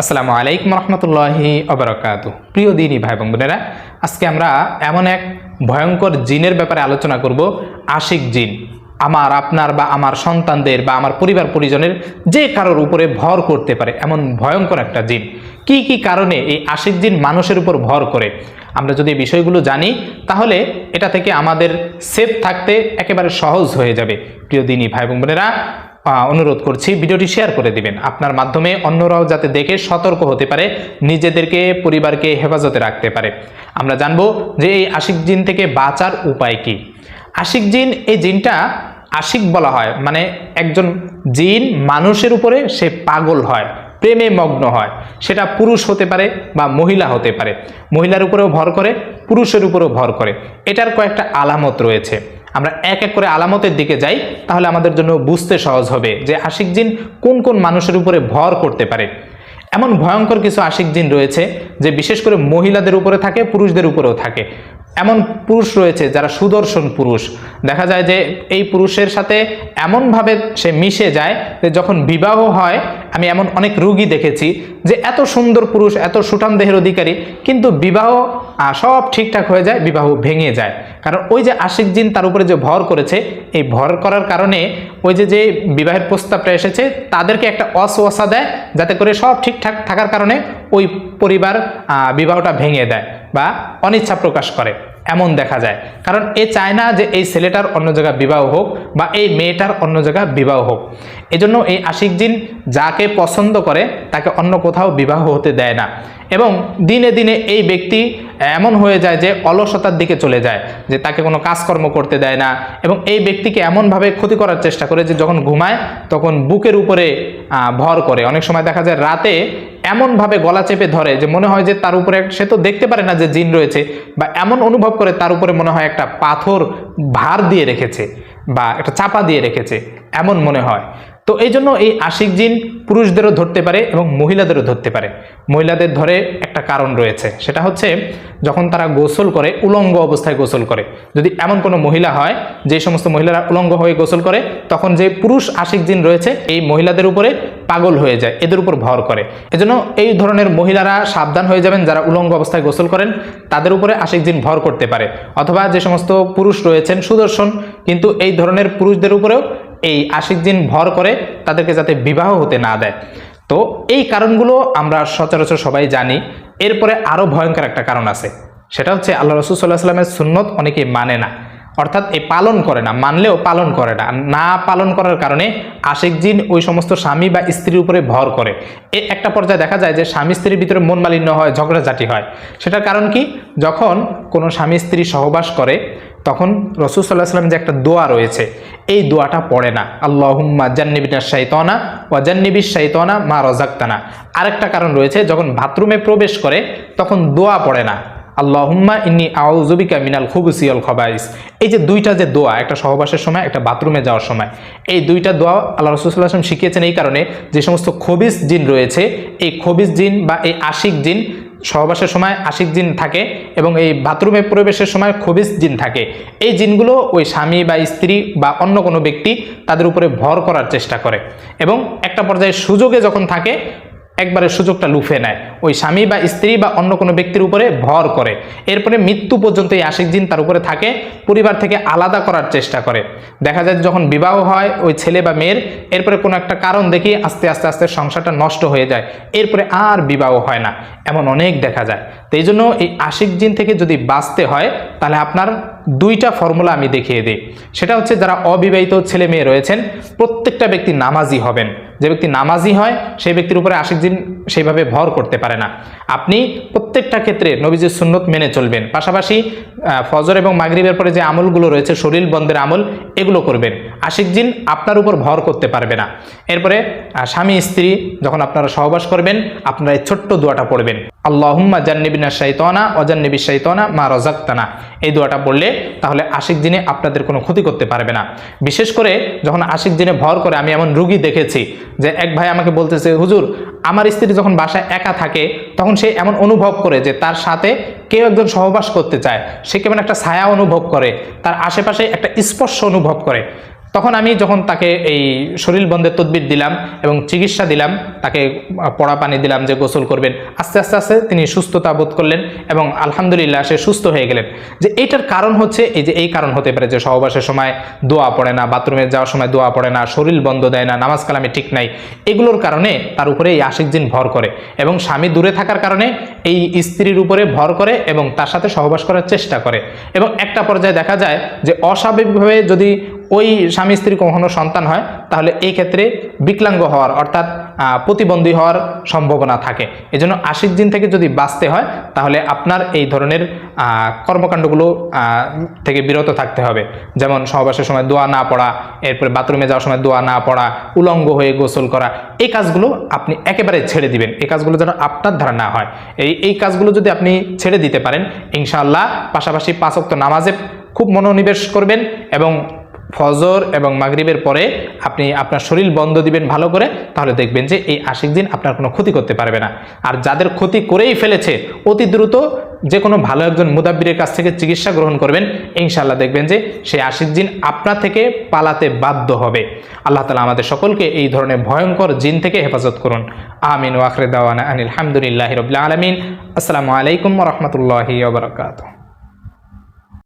আসসালামু আলাইকুম রহমতুল্লাহি অবরাকাত। প্রিয় দিনী ভাই বোন বোনেরা, আজকে আমরা এমন এক ভয়ঙ্কর জিনের ব্যাপারে আলোচনা করব, আশিক জিন। আমার আপনার বা আমার সন্তানদের বা আমার পরিবার পরিজনের যে কারোর উপরে ভর করতে পারে, এমন ভয়ঙ্কর একটা জিন। কি কি কারণে এই আশিক জিন মানুষের উপর ভর করে? আমরা যদি বিষয়গুলো জানি, তাহলে এটা থেকে আমাদের সেফ থাকতে একেবারে সহজ হয়ে যাবে। প্রিয় দিনী ভাই বোন বোনেরা অনুরোধ করছি ভিডিওটি শেয়ার করে দিবেন। আপনার মাধ্যমে অন্যরাও যাতে দেখে সতর্ক হতে পারে, নিজেদেরকে, পরিবারকে হেফাজতে রাখতে পারে। আমরা জানব যে এই আশিক জিন থেকে বাঁচার উপায় কি। আশিক জিন, এই জিনটা আশিক বলা হয় মানে একজন জিন মানুষের উপরে সে পাগল হয়, প্রেমে মগ্ন হয়। সেটা পুরুষ হতে পারে বা মহিলা হতে পারে। মহিলার উপরেও ভর করে, পুরুষের উপরেও ভর করে। এটার কয়েকটা আলামত রয়েছে। আমরা এক এক করে আলামতের দিকে যাই, তাহলে আমাদের জন্য বুঝতে সহজ হবে যে আশিক জিন কোন কোন মানুষের উপরে ভর করতে পারে। এমন ভয়ঙ্কর কিছু আশিক জিন রয়েছে, যে বিশেষ করে মহিলাদের উপরে থাকে, পুরুষদের উপরেও থাকে। এমন পুরুষ রয়েছে যারা সুদর্শন পুরুষ। দেখা যায় যে এই পুরুষের সাথে এমনভাবে সে মিশে যায় যে যখন বিবাহ হয়, আমি এমন অনেক রুগী দেখেছি যে এত সুন্দর পুরুষ, এত সুঠাম দেহের অধিকারী, কিন্তু বিবাহ সব ঠিকঠাক হয়ে যায়, বিবাহ ভেঙে যায়। কারণ ওই যে আশিক জিন তার উপরে যে ভর করেছে, এই ভর করার কারণে ওই যে যে বিবাহের প্রস্তাবটা এসেছে, তাদেরকে একটা অসওয়াসা দেয়, যাতে করে সব ঠিকঠাক থাকার কারণে ওই পরিবার বিবাহটা ভেঙে দেয়। বা অনিচ্ছা প্রকাশ করে। এমন দেখা যায়। কারণ এ চায় না যে এই ছেলেটার অন্য জায়গায় বিবাহ হোক বা এই মেয়েটার অন্য জায়গায় বিবাহ হোক। এজন্য এই আশিক জিন যাকে পছন্দ করে, তাকে অন্য কোথাও বিবাহ হতে দেয় না। এবং দিনে দিনে এই ব্যক্তি এমন হয়ে যায় যে অলসতার দিকে চলে যায়, যে তাকে কোনো কাজকর্ম করতে দেয় না। এবং এই ব্যক্তিকে এমনভাবে ক্ষতি করার চেষ্টা করে যে যখন ঘুমায়, তখন বুকের উপরে ভর করে। অনেক সময় দেখা যায় রাতে এমনভাবে গলা চেপে ধরে যে মনে হয় যে তার উপরে সে তো দেখতে পারে না যে জিন রয়েছে, বা এমন অনুভব করে তার উপরে মনে হয় একটা পাথর ভার দিয়ে রেখেছে, বা একটা চাপা দিয়ে রেখেছে, এমন মনে হয়। তো এই জন্য এই আশিক জিন পুরুষদেরও ধরতে পারে এবং মহিলাদেরও ধরতে পারে। মহিলাদের ধরে একটা কারণ রয়েছে, সেটা হচ্ছে যখন তারা গোসল করে, উলঙ্গ অবস্থায় গোসল করে। যদি এমন কোনো মহিলা হয়, যে সমস্ত মহিলারা উলঙ্গ হয়ে গোসল করে, তখন যে পুরুষ আশিক জিন রয়েছে, এই মহিলাদের উপরে পাগল হয়ে যায়, এদের উপর ভর করে। এজন্য এই ধরনের মহিলারা সাবধান হয়ে যাবেন যারা উলঙ্গ অবস্থায় গোসল করেন, তাদের উপরে আশিক জিন ভর করতে পারে। অথবা যে সমস্ত পুরুষ রয়েছেন, সুদর্শন, কিন্তু এই ধরনের পুরুষদের উপরেও এই আশিক জিন ভর করে তাদেরকে যাতে বিবাহ হতে না দেয়। তো এই কারণগুলো আমরা সচরাচর সবাই জানি। এরপরে আরও ভয়ঙ্কর একটা কারণ আছে। সেটা হচ্ছে আল্লাহ রসুল সাল্লাহ সাল্লামের সুন্নত অনেকে মানে না। অর্থাৎ এই পালন করে না, মানলেও পালন করে না। না পালন করার কারণে আশিক জিন ওই সমস্ত স্বামী বা স্ত্রীর উপরে ভর করে। এ একটা পর্যায়ে দেখা যায় যে স্বামী স্ত্রীর ভিতরে মন মালিন্য হয় ঝগড়াঝাটি হয়। সেটার কারণ কি? যখন কোনো স্বামী স্ত্রী সহবাস করে, তখন রসুল সাল্লাহ সাল্লাম যে একটা দোয়া রয়েছে এই দোয়াটা পড়ে না। আল্লাহুম্মা জান্নিবিনা শাইতনা ও জান্নিবিস শাইতনা মা রজাক্তানা আরেকটা কারণ রয়েছে, যখন বাথরুমে প্রবেশ করে, তখন দোয়া পড়ে না। আল্লাহুম্মা ইন্নি আউজুবিকা মিনাল খুবুসিয়াল খবাইস। এই যে দুইটা যে দোয়া, একটা সহবাসের সময়, একটা বাথরুমে যাওয়ার সময়, এই দুইটা দোয়া আল্লাহ রসুল্লাহ আসলাম শিখিয়েছেন এই কারণে যে সমস্ত খবিস জিন রয়েছে, এই খবিস জিন বা এই আশিক জিন সহবাসের সময় আশিক জিন থাকে এবং এই বাথরুমে প্রবেশের সময় খবিস জিন থাকে। এই জিনগুলো ওই স্বামী বা স্ত্রী বা অন্য কোনো ব্যক্তি তাদের উপরে ভর করার চেষ্টা করে এবং একটা পর্যায়ে সুযোগে যখন থাকে একবারে সুযোগটা লুফে নেয়। ওই স্বামী বা স্ত্রী বা অন্য কোনো ব্যক্তির উপরে ভর করে। এরপরে মৃত্যু পর্যন্ত এই আশিক জিন তার উপরে থাকে, পরিবার থেকে আলাদা করার চেষ্টা করে। দেখা যায় যখন বিবাহ হয়, ওই ছেলে বা মেয়ের, এরপরে কোনো একটা কারণ দেখি আস্তে আস্তে আস্তে সংসারটা নষ্ট হয়ে যায়। এরপরে আর বিবাহ হয় না, এমন অনেক দেখা যায়। তো এই জন্য এই আশিক জিন থেকে যদি বাঁচতে হয়, তাহলে আপনার দুইটা ফর্মুলা আমি দেখিয়ে দিই। সেটা হচ্ছে যারা অবিবাহিত ছেলে মেয়ে রয়েছেন, প্রত্যেকটা ব্যক্তি নামাজি হবেন। যে ব্যক্তি নামাজি হয়, সেই ব্যক্তির উপরে আশিক দিন সেইভাবে ভর করতে পারে না। আপনি প্রত্যেকটা ক্ষেত্রে নবীজির সুন্নত মেনে চলবেন। পাশাপাশি ফজর এবং মাগরীবের পরে যে আমলগুলো রয়েছে, শরীর বন্ধের আমল, এগুলো করবেন। আশিক জিন আপনার উপর ভর করতে পারবে না। এরপরে স্বামী, স্ত্রী, যখন আপনারা সহবাস করবেন, আপনারা এই ছোট্ট দোয়াটা পড়বেন। আল্লাহুম্মা জান্নিবিনা শাইতনা অজান্নিবি শাইতনা মা রজাক্তানা এই দোয়াটা বললে তাহলে আশিক জিনে আপনাদের কোনো ক্ষতি করতে পারবে না। বিশেষ করে যখন আশিক জিনে ভর করে আমি এমন রুগী দেখেছি যে এক ভাই আমাকে বলতেছে, হুজুর, আমার স্ত্রী যখন বাসায় একা থাকে, তখন সে এমন অনুভব করে যে তার সাথে কেউ একজন সহবাস করতে চায়। সে কেমন একটা ছায়া অনুভব করে, তার আশেপাশে একটা স্পর্শ অনুভব করে। তখন আমি যখন তাকে এই শরীর বন্ধের তদবির দিলাম এবং চিকিৎসা দিলাম, তাকে পড়া পানি দিলাম যে গোসল করবেন, আস্তে আস্তে আস্তে তিনি সুস্থতা বোধ করলেন এবং আলহামদুলিল্লাহ সে সুস্থ হয়ে গেলেন। যে এইটার কারণ হচ্ছে, এই যে এই কারণ হতে পারে যে সহবাসের সময় দোয়া পড়ে না, বাথরুমে যাওয়ার সময় দোয়া পড়ে না, শরীর বন্ধ দেয় না, নামাজ কালামে ঠিক নাই, এগুলোর কারণে তার উপরে এই আশিক জিন ভর করে এবং স্বামী দূরে থাকার কারণে এই স্ত্রীর উপরে ভর করে এবং তার সাথে সহবাস করার চেষ্টা করে। এবং একটা পর্যায়ে দেখা যায় যে অস্বাভাবিকভাবে যদি ওই স্বামী স্ত্রী কখনো সন্তান হয়, তাহলে এই ক্ষেত্রে বিকলাঙ্গ হওয়ার অর্থাৎ প্রতিবন্ধী হওয়ার সম্ভাবনা থাকে। এজন্য আশিক দিন থেকে যদি বাঁচতে হয়, তাহলে আপনার এই ধরনের কর্মকাণ্ডগুলো থেকে বিরত থাকতে হবে। যেমন সহবাসের সময় দোয়া না পড়া, এরপরে বাথরুমে যাওয়ার সময় দোয়া না পড়া, উলঙ্গ হয়ে গোসল করা, এই কাজগুলো আপনি একেবারে ছেড়ে দিবেন। এই কাজগুলো যেন আপনার ধারা না হয়। এই এই কাজগুলো যদি আপনি ছেড়ে দিতে পারেন, ইনশাআল্লাহ পাশাপাশি পাঁচক্ত নামাজে খুব মনোনিবেশ করবেন এবং ফজর এবং মাগরিবের পরে আপনি আপনার শরীর বন্ধ দিবেন ভালো করে, তাহলে দেখবেন যে এই আশিক দিন আপনার কোনো ক্ষতি করতে পারবে না। আর যাদের ক্ষতি করেই ফেলেছে, অতি দ্রুত যে কোনো ভালো একজন মুদাব্বিরের কাছ থেকে চিকিৎসা গ্রহণ করবেন। ইনশাল্লাহ দেখবেন যে সেই আশিক জিন আপনার থেকে পালাতে বাধ্য হবে। আল্লাহ তালা আমাদের সকলকে এই ধরনের ভয়ঙ্কর জিন থেকে হেফাজত করুন। আমিন ওয়াখরে দাওয়ানা আনিল হামদুলিল্লাহ রবিল্লা আলমিন। আসসালামু আলাইকুম রহমতুল্লাহি